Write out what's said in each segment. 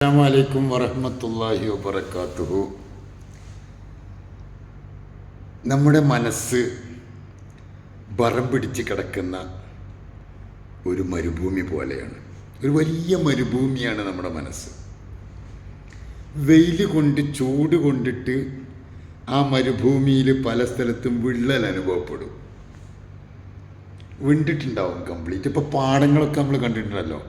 അസ്സാമലൈക്കും വറഹമത്തല്ലാഹി വബർക്കാത്തുഹു നമ്മുടെ മനസ്സ് ബറം പിടിച്ച് കിടക്കുന്ന ഒരു മരുഭൂമി പോലെയാണ്. ഒരു വലിയ മരുഭൂമിയാണ് നമ്മുടെ മനസ്സ്. വെയിൽ കൊണ്ട് ചൂട് കൊണ്ടിട്ട് ആ മരുഭൂമിയിൽ പല സ്ഥലത്തും വിള്ളൽ അനുഭവപ്പെടും. വിണ്ടിട്ടുണ്ടാവും കംപ്ലീറ്റ്. ഇപ്പോൾ പാടങ്ങളൊക്കെ നമ്മൾ കണ്ടിട്ടുണ്ടല്ലോ.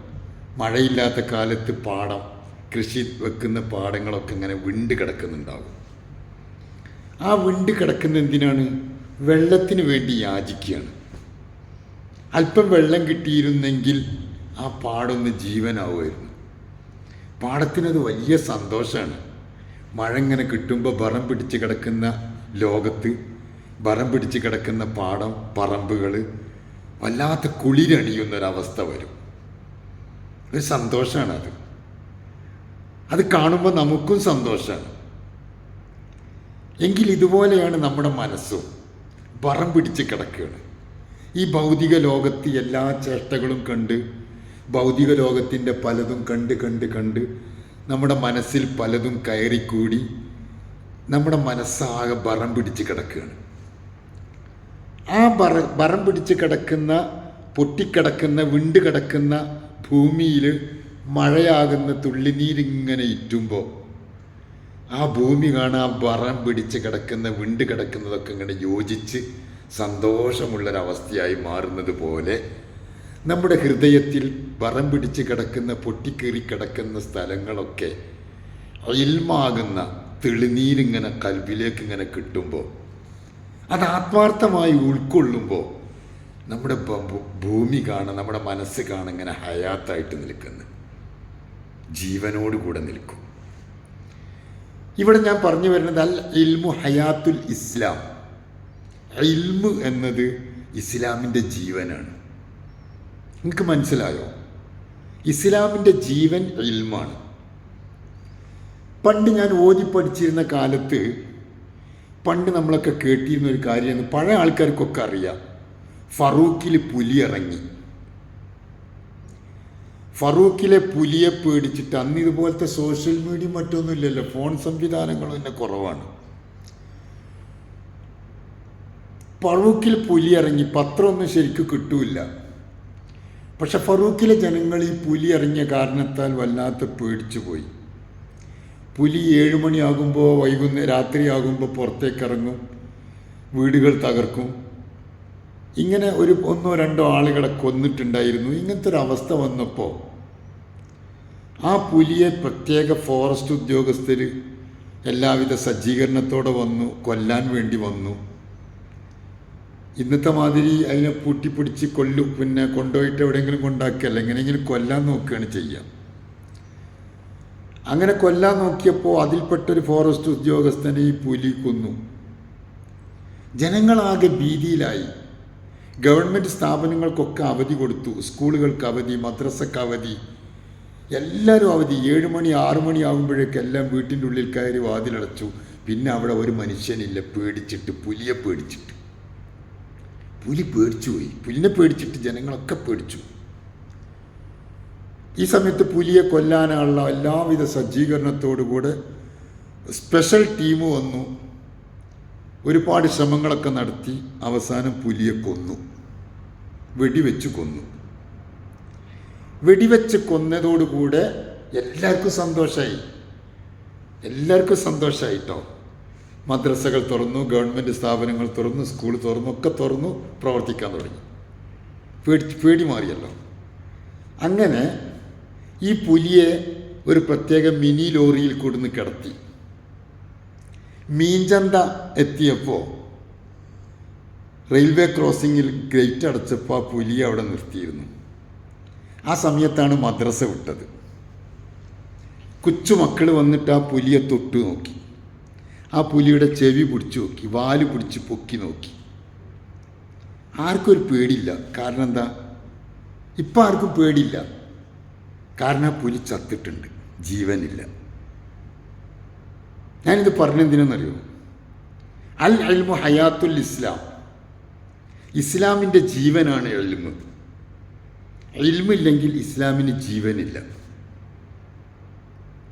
മഴയില്ലാത്ത കാലത്ത് പാടം കൃഷി വെക്കുന്ന പാടങ്ങളൊക്കെ ഇങ്ങനെ വിണ്ട് കിടക്കുന്നുണ്ടാവും. ആ വിണ്ട് കിടക്കുന്ന എന്തിനാണ്? വെള്ളത്തിന് വേണ്ടി യാചിക്കുകയാണ്. അല്പം വെള്ളം കിട്ടിയിരുന്നെങ്കിൽ ആ പാടൊന്ന് ജീവനാവുമായിരുന്നു. പാടത്തിനത് വലിയ സന്തോഷമാണ്. മഴ ഇങ്ങനെ കിട്ടുമ്പോൾ ഭരം പിടിച്ച് കിടക്കുന്ന ലോകത്ത് ഭരം പിടിച്ച് കിടക്കുന്ന പാടം പറമ്പുകൾ വല്ലാത്ത കുളിരണിയുന്നൊരവസ്ഥ വരും. ഒരു സന്തോഷമാണ് അത് കാണുമ്പോൾ നമുക്കും സന്തോഷമാണ് എങ്കിൽ ഇതുപോലെയാണ് നമ്മുടെ മനസ്സും. വറം പിടിച്ച് കിടക്കുകയാണ്. ഈ ഭൗതിക ലോകത്ത് എല്ലാ ചേഷ്ടകളും കണ്ട് ഭൗതിക ലോകത്തിന്റെ പലതും കണ്ട് കണ്ട് കണ്ട് നമ്മുടെ മനസ്സിൽ പലതും കയറിക്കൂടി നമ്മുടെ മനസ്സാകെ ബറം പിടിച്ച് കിടക്കുകയാണ്. ആ ബറ ബറം പിടിച്ച് കിടക്കുന്ന പൊട്ടിക്കിടക്കുന്ന വിണ്ട് കിടക്കുന്ന ഭൂമിയിൽ മഴയാകുന്ന തുള്ളിനീരിങ്ങനെ ഇറ്റുമ്പോൾ ആ ഭൂമി കാണാൻ വറം പിടിച്ച് കിടക്കുന്ന വിണ്ട് കിടക്കുന്നതൊക്കെ ഇങ്ങനെ യോജിച്ച് സന്തോഷമുള്ളൊരവസ്ഥയായി മാറുന്നത് പോലെ നമ്മുടെ ഹൃദയത്തിൽ വറം പിടിച്ച് കിടക്കുന്ന പൊട്ടിക്കേറി കിടക്കുന്ന സ്ഥലങ്ങളൊക്കെ ഇൽമാകുന്ന തെളിനീരിങ്ങനെ കൽവിലേക്ക് ഇങ്ങനെ കിട്ടുമ്പോൾ അത് ആത്മാർത്ഥമായി ഉൾക്കൊള്ളുമ്പോൾ നമ്മുടെ ഭൂമി കാണാൻ നമ്മുടെ മനസ്സ് കാണാൻ ഇങ്ങനെ ഹയാത്തായിട്ട് ജീവനോടുകൂടെ നിൽക്കും. ഇവിടെ ഞാൻ പറഞ്ഞു വരുന്നത് അൽ ഇൽമു ഹയാത്തുൽ ഇസ്ലാം. ഇൽമു എന്നത് ഇസ്ലാമിന്റെ ജീവനാണ്. നിങ്ങൾക്ക് മനസ്സിലായോ? ഇസ്ലാമിന്റെ ജീവൻ ഇൽമാണ്. പണ്ട് ഞാൻ ഓതി പഠിച്ചിരുന്ന കാലത്ത് പണ്ട് നമ്മളൊക്കെ കേട്ടിരുന്ന ഒരു കാര്യമാണ്. പഴയ ആൾക്കാർക്കൊക്കെ അറിയാം. ഫറൂഖിൽ പുലി ഇറങ്ങി ഫറൂഖിലെ പുലിയെ പേടിച്ചിട്ട് അന്ന് ഇതുപോലത്തെ സോഷ്യൽ മീഡിയ മറ്റൊന്നും ഇല്ലല്ലോ ഫോൺ സംവിധാനങ്ങളും തന്നെ കുറവാണ്. ഫറൂഖിൽ പുലി ഇറങ്ങി പത്രമൊന്നും ശരിക്കും കിട്ടൂല പക്ഷെ ഫറൂഖിലെ ജനങ്ങൾ ഈ പുലി ഇറങ്ങിയ കാരണത്താൽ വല്ലാത്ത പേടിച്ചു പോയി. പുലി ഏഴുമണിയാകുമ്പോൾ വൈകുന്നേരം രാത്രിയാകുമ്പോൾ പുറത്തേക്ക് ഇറങ്ങും. വീടുകൾ തകർക്കും. ഇങ്ങനെ ഒരു ഒന്നോ രണ്ടോ ആളുകളെ കൊന്നിട്ടുണ്ടായിരുന്നു. ഇങ്ങനത്തെ ഒരു അവസ്ഥ വന്നപ്പോൾ ആ പുലിയെ പ്രത്യേക ഫോറസ്റ്റ് ഉദ്യോഗസ്ഥർ എല്ലാവിധ സജ്ജീകരണത്തോടെ വന്നു കൊല്ലാൻ വേണ്ടി വന്നു. ഇന്നത്തെ മാതിരി അതിനെ പൂട്ടിപ്പിടിച്ച് കൊല്ലു പിന്നെ കൊണ്ടുപോയിട്ട് എവിടെയെങ്കിലും കൊണ്ടാക്കിയല്ല എങ്ങനെയെങ്കിലും കൊല്ലാൻ നോക്കുകയാണ് ചെയ്യുക അങ്ങനെ കൊല്ലാൻ നോക്കിയപ്പോൾ അതിൽപ്പെട്ടൊരു ഫോറസ്റ്റ് ഉദ്യോഗസ്ഥനെ ഈ പുലി കൊന്നു. ജനങ്ങളാകെ ഭീതിയിലായി. ഗവൺമെന്റ് സ്ഥാപനങ്ങൾക്കൊക്കെ അവധി കൊടുത്തു സ്കൂളുകൾക്ക് അവധി മദ്രസക്ക് അവധി എല്ലാവരും അവധി ഏഴ് മണി ആറ് മണി ആകുമ്പോഴേക്ക് എല്ലാം വീട്ടിന്റെ ഉള്ളിൽ കയറി വാതിലടച്ചു പിന്നെ അവിടെ ഒരു മനുഷ്യനില്ല പേടിച്ചിട്ട് പുലിയെ പേടിച്ചിട്ട്. പുലി പേടിച്ചു പോയി. പുലിനെ പേടിച്ചിട്ട് ജനങ്ങളൊക്കെ പേടിച്ചു. ഈ സമയത്ത് പുലിയെ കൊല്ലാനുള്ള എല്ലാവിധ സജ്ജീകരണത്തോടുകൂടെ സ്പെഷ്യൽ ടീം വന്നു. ഒരുപാട് ശ്രമങ്ങളൊക്കെ നടത്തി അവസാനം പുലിയെ കൊന്നു. വെടിവെച്ച് കൊന്നു. വെടിവെച്ച് കൊന്നതോടുകൂടെ എല്ലാവർക്കും സന്തോഷമായി എല്ലാവർക്കും സന്തോഷമായി കേട്ടോ മദ്രസകൾ തുറന്നു ഗവൺമെന്റ് സ്ഥാപനങ്ങൾ തുറന്നു സ്കൂൾ തുറന്നു ഒക്കെ തുറന്നു പ്രവർത്തിക്കാൻ തുടങ്ങി. പേടി പേടി മാറിയല്ലോ. അങ്ങനെ ഈ പുലിയെ ഒരു പ്രത്യേക മിനി ലോറിയിൽ കൊടുന്ന് കിടത്തി. മീൻചന്ത എത്തിയപ്പോൾ റെയിൽവേ ക്രോസിങ്ങിൽ ഗേറ്റ് അടച്ചപ്പോൾ ആ പുലിയെ അവിടെ നിർത്തിയിരുന്നു. ആ സമയത്താണ് മദ്രസ വിട്ടത്. കൊച്ചുമക്കൾ വന്നിട്ട് ആ പുലിയെ തൊട്ടു നോക്കി. ആ പുലിയുടെ ചെവി പിടിച്ചു നോക്കി വാൽ പിടിച്ച് പൊക്കി നോക്കി. ആർക്കൊരു പേടിയില്ല. കാരണം എന്താ? ഇപ്പം ആർക്കും പേടിയില്ല. കാരണം ആ പുലി ചത്തിട്ടുണ്ട്. ജീവനില്ല. ഞാനിത് പറഞ്ഞെന്തിനെന്നറിയോ അൽ അൽമു ഹയാത്തുൽ ഇസ്ലാം. ഇസ്ലാമിന്റെ ജീവനാണ് എൽമ്. ഇൽമില്ലെങ്കിൽ ഇസ്ലാമിന് ജീവനില്ല.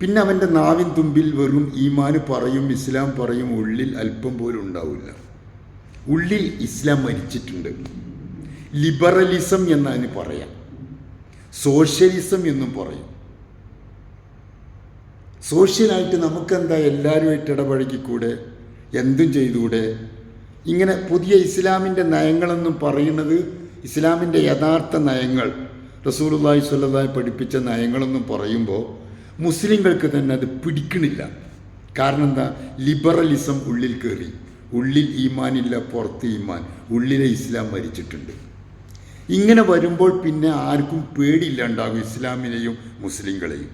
പിന്നെ അവന്റെ നാവിൻ തുമ്പിൽ വെറും ഈമാന് പറയും ഇസ്ലാം പറയും ഉള്ളിൽ അല്പം പോലും ഉണ്ടാവില്ല. ഉള്ളിൽ ഇസ്ലാം മരിച്ചിട്ടുണ്ട്. ലിബറലിസം എന്നതിന് പറയാം. സോഷ്യലിസം എന്നും പറയും. സോഷ്യലായിട്ട് നമുക്കെന്താ എല്ലാവരുമായിട്ട് ഇടപഴകിക്കൂടെ? എന്തും ചെയ്തുകൂടെ? ഇങ്ങനെ പുതിയ ഇസ്ലാമിന്റെ നയങ്ങളെന്നും പറയുന്നത് ഇസ്ലാമിന്റെ യഥാർത്ഥ നയങ്ങൾ. റസൂലുള്ളാഹി സ്വല്ലല്ലാഹി പഠിപ്പിച്ച നയങ്ങളെന്നും പറയുമ്പോൾ മുസ്ലിങ്ങൾക്ക് തന്നെ അത് പിടിക്കണില്ല. കാരണം എന്താ? ലിബറലിസം ഉള്ളിൽ കയറി ഉള്ളിൽ ഈമാനില്ല പുറത്ത് ഈമാൻ. ഉള്ളിലെ ഇസ്ലാം മരിച്ചിട്ടുണ്ട്. ഇങ്ങനെ വരുമ്പോൾ പിന്നെ ആർക്കും പേടിയില്ലാണ്ടാകും ഇസ്ലാമിനെയും മുസ്ലിങ്ങളെയും.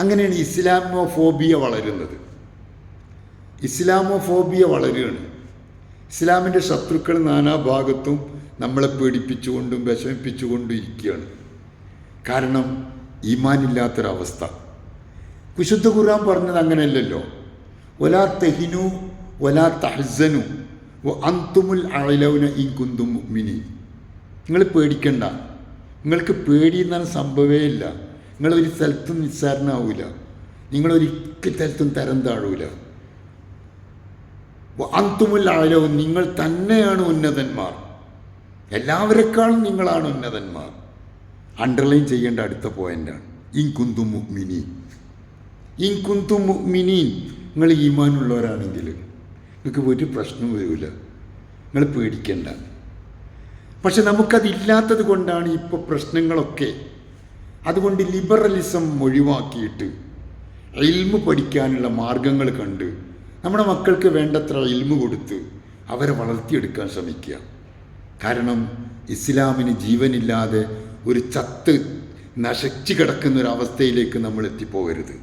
അങ്ങനെയാണ് ഇസ്ലാമോഫോബിയ വളരുന്നത്. ഇസ്ലാമോഫോബിയ വളരുകയാണ്. ഇസ്ലാമിന്റെ ശത്രുക്കൾ നാനാഭാഗത്തും നമ്മളെ പേടിപ്പിച്ചുകൊണ്ടും വിഷമിപ്പിച്ചുകൊണ്ടും ഇരിക്കുകയാണ്. കാരണം ഈമാനില്ലാത്തൊരവസ്ഥ. വിശുദ്ധ ഖുർആൻ പറഞ്ഞത് അങ്ങനെയല്ലല്ലോ. ഒലാ തെഹിനു ഒലാ തഹസനു അന്തുമുൽ അഴലൗന ഈ കുന്തും മിനി നിങ്ങൾ പേടിക്കണ്ട. നിങ്ങൾക്ക് പേടി എന്നാണ് സംഭവമേ ഇല്ല. നിങ്ങളൊരു സ്ഥലത്തും നിസ്സാരണമാവില്ല നിങ്ങളൊരിക്കൽ സ്ഥലത്തും തരം താഴൂല. അന്തുമുൽ അഴലവും നിങ്ങൾ തന്നെയാണ് ഉന്നതന്മാർ. എല്ലാവരെക്കാളും നിങ്ങളാണ് ഉന്നതന്മാർ. അണ്ടർലൈൻ ചെയ്യേണ്ട അടുത്ത കുന്തു ഇൻകുന്തു ഇൻ കുന്തു മുഅ്മിനീൻ. നിങ്ങൾ ഈമാനുള്ളവരാണെങ്കിൽ നിങ്ങൾക്ക് ഒരു പ്രശ്നവും വരില്ല നിങ്ങൾ പേടിക്കേണ്ട. പക്ഷെ നമുക്കതില്ലാത്തത് കൊണ്ടാണ് ഇപ്പോൾ പ്രശ്നങ്ങളൊക്കെ. അതുകൊണ്ട് ലിബറലിസം ഒഴിവാക്കിയിട്ട് ഇൽമ് പഠിക്കാനുള്ള മാർഗങ്ങൾ കണ്ട് നമ്മുടെ മക്കൾക്ക് വേണ്ടത്ര ഇൽമ് കൊടുത്ത് അവരെ വളർത്തിയെടുക്കാൻ ശ്രമിക്കുക. കാരണം ഇസ്ലാമിന് ജീവനില്ലാതെ ഒരു ചത്ത് നശിച്ചു കിടക്കുന്ന ഒരു അവസ്ഥയിലേക്ക് നമ്മൾ എത്തിപ്പോകരുത്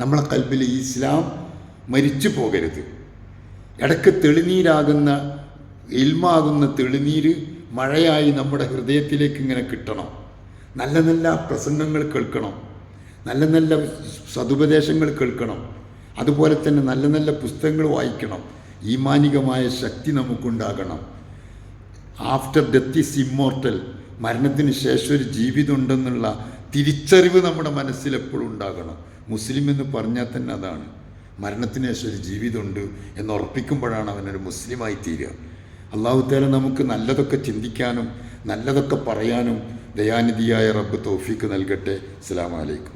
നമ്മളെ കൽബിൽ ഇസ്ലാം മരിച്ചു പോകരുത്. ഇടയ്ക്ക് തെളിനീരാകുന്ന ഇൽമാകുന്ന തെളിനീര് മഴയായി നമ്മുടെ ഹൃദയത്തിലേക്ക് ഇങ്ങനെ കിട്ടണം. നല്ല നല്ല പ്രസംഗങ്ങൾ കേൾക്കണം. നല്ല നല്ല സതുപദേശങ്ങൾ കേൾക്കണം. അതുപോലെ തന്നെ നല്ല നല്ല പുസ്തകങ്ങൾ വായിക്കണം. ഈമാനികമായ ശക്തി നമുക്കുണ്ടാകണം. ആഫ്റ്റർ ഡെത്ത് ഈസ് ഇമ്മോർട്ടൽ മരണത്തിന് ശേഷം ഒരു ജീവിതം ഉണ്ടെന്നുള്ള തിരിച്ചറിവ് നമ്മുടെ മനസ്സിൽ എപ്പോഴും ഉണ്ടാകണം. മുസ്ലിം എന്ന് പറഞ്ഞാൽ തന്നെ അതാണ്. മരണത്തിന് ശേഷം ഒരു ജീവിതമുണ്ട് എന്ന് ഉറപ്പിക്കുമ്പോഴാണ് അവനൊരു മുസ്ലിമായി തീരുക. അള്ളാഹുത്തേല നമുക്ക് നല്ലതൊക്കെ ചിന്തിക്കാനും നല്ലതൊക്കെ പറയാനും ദയാനിധിയായ റബ്ബ് തോഫീക്ക് നൽകട്ടെ. അസ്സാം അലൈക്കും.